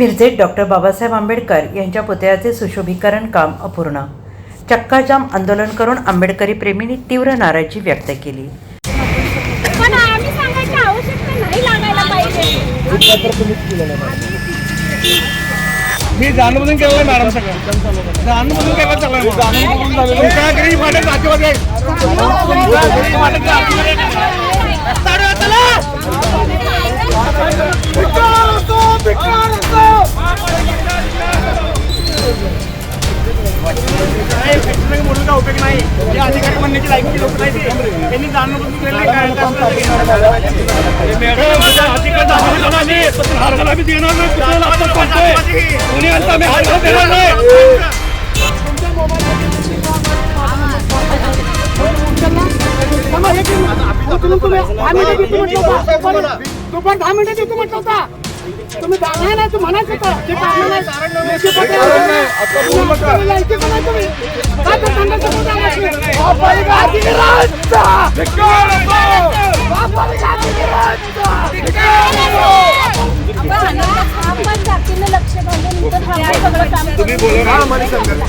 मिरजेत doctor Babasaheb Ambedkar यांच्या पुतळ्याचे सुशोभीकरण काम अपूर्ण चक्काजाम आंदोलन करून आंबेडकरी प्रेमींनी तीव्र नाराजी व्यक्त केली पण आम्ही सांगायची आवश्यकता नाही लागायला पाहिजे मी जाणून केलेलं मॅडम सगळं जाणून केलं तुमच्या घरी आहे. तुमच्या घरी अधिकारी म्हणण्याची लायकी लोक नाही ते. त्यांनी जाणून बुजून केलेलं काय काय असलं ते मॅडम, अधिकार दाखवले ना आम्ही. पण हारला आम्ही देणार नाही. कुणाला आपण सांगतोय. कोणी आणतं आम्ही हारला देणार नाही. तुम्ही नाही नाही तू म्हणायचं होतं ते नाही. लेखी पत्र- लेखी पण नाही तुम्ही. काय ते सांगायचं होतं आम्हाला? महापालिका अधिकाऱ्यांचा! महापालिका अधिकाऱ्यांचा! आपण जातीनं लक्ष घालून इथं थांबून सगळं काम करू.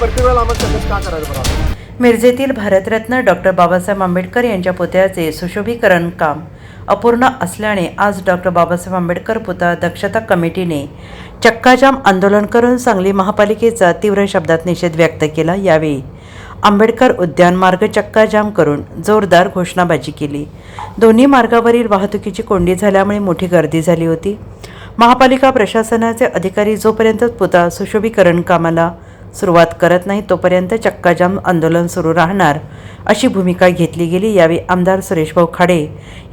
मिरजेतील भारतरत्न डॉक्टर बाबासाहेब आंबेडकर यांच्या पुतळ्याचे सुशोभीकरण काम अपूर्ण असल्याने आज डॉक्टर बाबासाहेब आंबेडकर पुतळा दक्षता कमिटीने चक्काजाम आंदोलन करून सांगली महापालिकेचा तीव्र शब्दात निषेध व्यक्त केला यावेळी आंबेडकर उद्यान मार्ग चक्काजाम करून जोरदार घोषणाबाजी केली. दोन्ही मार्गावरील वाहतुकीची कोंडी झाल्यामुळे मोठी गर्दी झाली होती. महापालिका प्रशासनाचे अधिकारी जोपर्यंत पुतळा सुशोभीकरण कामाला सुरुवात करत नाही तोपर्यंत चक्काजाम आंदोलन सुरू राहणार. अशी भूमिका घेतली गेली यावेळी आमदार सुरेशभाऊ खाडे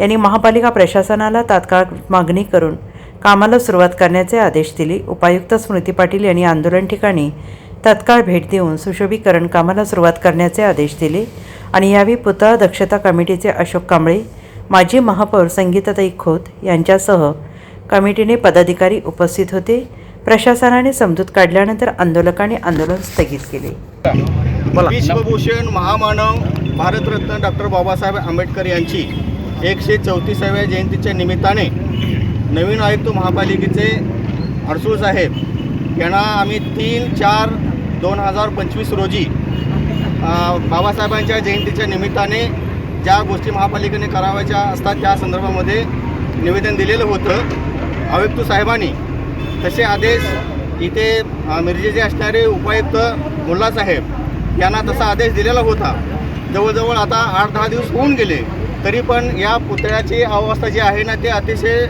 यांनी महापालिका प्रशासनाला तात्काळ मागणी करून कामाला सुरुवात करण्याचे आदेश दिले. उपायुक्त स्मृती पाटील यांनी आंदोलन ठिकाणी तत्काळ भेट देऊन सुशोभीकरण कामाला सुरुवात करण्याचे आदेश दिले आणि यावेळी पुतळा दक्षता कमिटीचे अशोक कांबळे माजी महापौर संगीताताई खोत यांच्यासह कमिटीने पदाधिकारी उपस्थित होते. प्रशासनाने समजूत काढल्यानंतर आंदोलकांनी आंदोलन स्थगित केले. विश्वभूषण महामानव भारतरत्न डॉक्टर बाबासाहेब आंबेडकर यांची एकशे चौतीसाव्या जयंतीच्या निमित्ताने नवीन आयुक्त महापालिकेचे हर्सुळ साहेब यांना आम्ही तीन चार दोन हजार पंचवीस रोजी बाबासाहेबांच्या जयंतीच्या निमित्ताने ज्या गोष्टी महापालिकेने करावायच्या असतात त्या संदर्भामध्ये निवेदन दिलेलं होतं. आयुक्त साहेबांनी तसे आदेश इथे मिरजेचे असणारे उपायुक्त मुल्लासाहेब यांना तसा आदेश दिलेला होता. जवळजवळ आता आठ दहा दिवस होऊन गेले तरी पण या पुतळ्याची अवस्था जी आहे ना ते अतिशय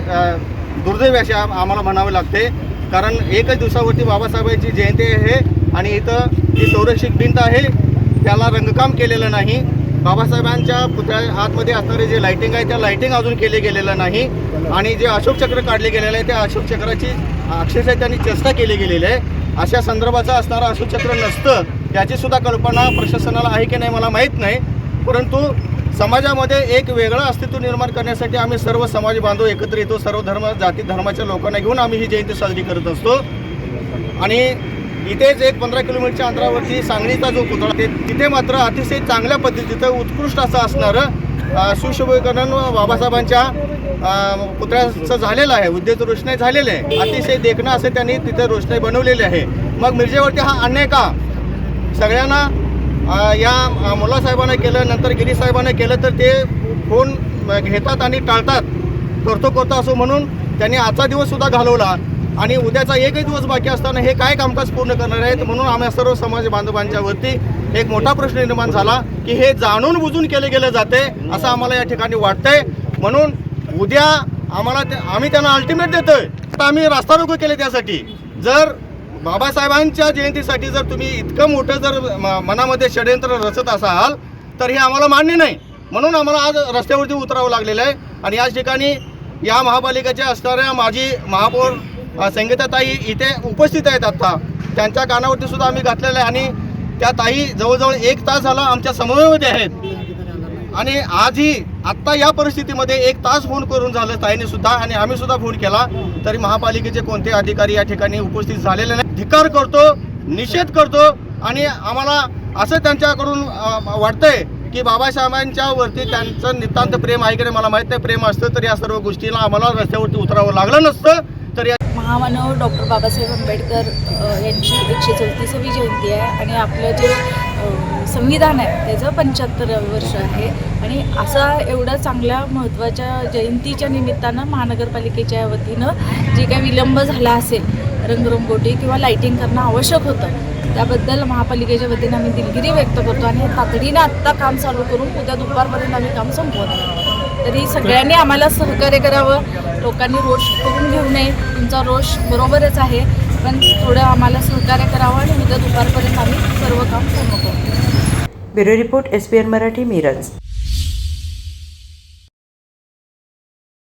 दुर्दैवी अशी आम्हाला म्हणावे लागते. कारण एकच दिवसावरती बाबासाहेबांची जयंती आहे आणि इथं जी संरक्षित भिंत आहे त्याला रंगकाम केलेलं नाही. बाबासाहेबांच्या पुतळ्या आतमध्ये असणारे जे लायटिंग आहे त्या लायटिंग अजून केले गेलेलं नाही. आणि जे अशोक चक्र काढले गेलेलं आहे त्या अशोक चक्राची अक्षरशः त्यांनी चेष्टा केली गेलेली आहे. अशा संदर्भाचं असणारं अशोक चक्र नसतं याची सुद्धा कल्पना प्रशासनाला आहे की नाही मला माहीत नाही. परंतु समाजामध्ये एक वेगळं अस्तित्व निर्माण करण्यासाठी आम्ही सर्व समाज बांधव एकत्र येतो सर्व धर्म जाती धर्माच्या लोकांना घेऊन आम्ही ही जयंती साजरी करत असतो. आणि इथेच एक पंधरा किलोमीटरच्या अंतरावरती सांगलीचा जो पुतळा ते तिथे मात्र अतिशय चांगल्या पद्धतीचं उत्कृष्ट असं असणारं सुशोभीकरण बाबासाहेबांच्या पुतळ्याचं झालेलं आहे. उद्योग रोषणाई झालेलं आहे. अतिशय देखणं असं त्यांनी तिथे रोषणाई बनवलेली आहे. मग मिरजेवरती हा अन्याय का? सगळ्यांना या मुलासाहेबांना केलं नंतर गिरीसाहेबांना केलं तर ते फोन घेतात आणि टाळतात करतो करतो असो म्हणून त्यांनी आजचा दिवस सुद्धा घालवला. आणि उद्याचा एकही दिवस बाकी असताना हे काय कामकाज पूर्ण करणार आहेत? म्हणून आम्ही सर्व समाज बांधवांच्या वरती एक मोठा प्रश्न निर्माण झाला की हे जाणून बुजून केले गेले जाते असं आम्हाला या ठिकाणी वाटतंय. म्हणून उद्या आम्हाला ते आम्ही त्यांना अल्टिमेट देतोय. तर आम्ही रास्ता रोको केले त्यासाठी. जर बाबासाहेबांच्या जयंतीसाठी जर तुम्ही इतकं मोठं जर म- मनामध्ये षडयंत्र रचत असाल तर हे आम्हाला मान्य नाही. म्हणून आम्हाला आज रस्त्यावरती उतरावं लागलेलं आहे. आणि याच ठिकाणी या महापालिकेच्या असणाऱ्या माजी महापौर संगीताताई इथे उपस्थित आहेत आत्ता त्यांच्या कानावरती सुद्धा आम्ही घातलेलं आहे आणि त्या ताई जवळजवळ एक तास झाला आमच्या समन्वयामध्ये आहेत. आणि आजही आत्ता या परिस्थितीमध्ये एक तास फोन करून झालं ताईने सुद्धा आणि आम्ही सुद्धा फोन केला. तरी महापालिकेचे कोणते अधिकारी या ठिकाणी उपस्थित झालेले नाही धिकार करतो निषेध करतो आणि आम्हाला असं त्यांच्याकडून वाटतंय की बाबासाहेबांच्या वरती त्यांचं नितांत प्रेम आहे की मला माहीत नाही. प्रेम असतं तर या सर्व गोष्टीला आम्हाला रस्त्यावरती उतरावं लागलं नसतं. तर महामानव डॉक्टर बाबासाहेब आंबेडकर यांची एकशे चौतीसावी जयंती आहे आणि आपलं जे संविधान आहे त्याचं पंच्याहत्तरावं वर्ष आहे आणि असा एवढा चांगल्या महत्त्वाच्या जयंतीच्या निमित्तानं महानगरपालिकेच्या वतीनं जे काही विलंब झाला असेल रंगरंगोटी किंवा लाईटिंग करणं आवश्यक होतं त्याबद्दल महापालिकेच्या वतीनं आम्ही दिलगिरी व्यक्त करतो आणि तातडीनं आत्ता काम चालू करून उद्या दुपारपर्यंत आम्ही काम संपवत आहोत. तरी सगळ्यांनी आम्हाला सहकार्य करावं. लोकांनी रोष करून घेऊ नये. तुमचा रोष बरोबरच आहे. पण थोडं आम्हाला सहकार्य करावं आणि उद्या दुपारपर्यंत आम्ही सर्व काम पूर्ण करू. Bureau report S P N Marathi Miraj.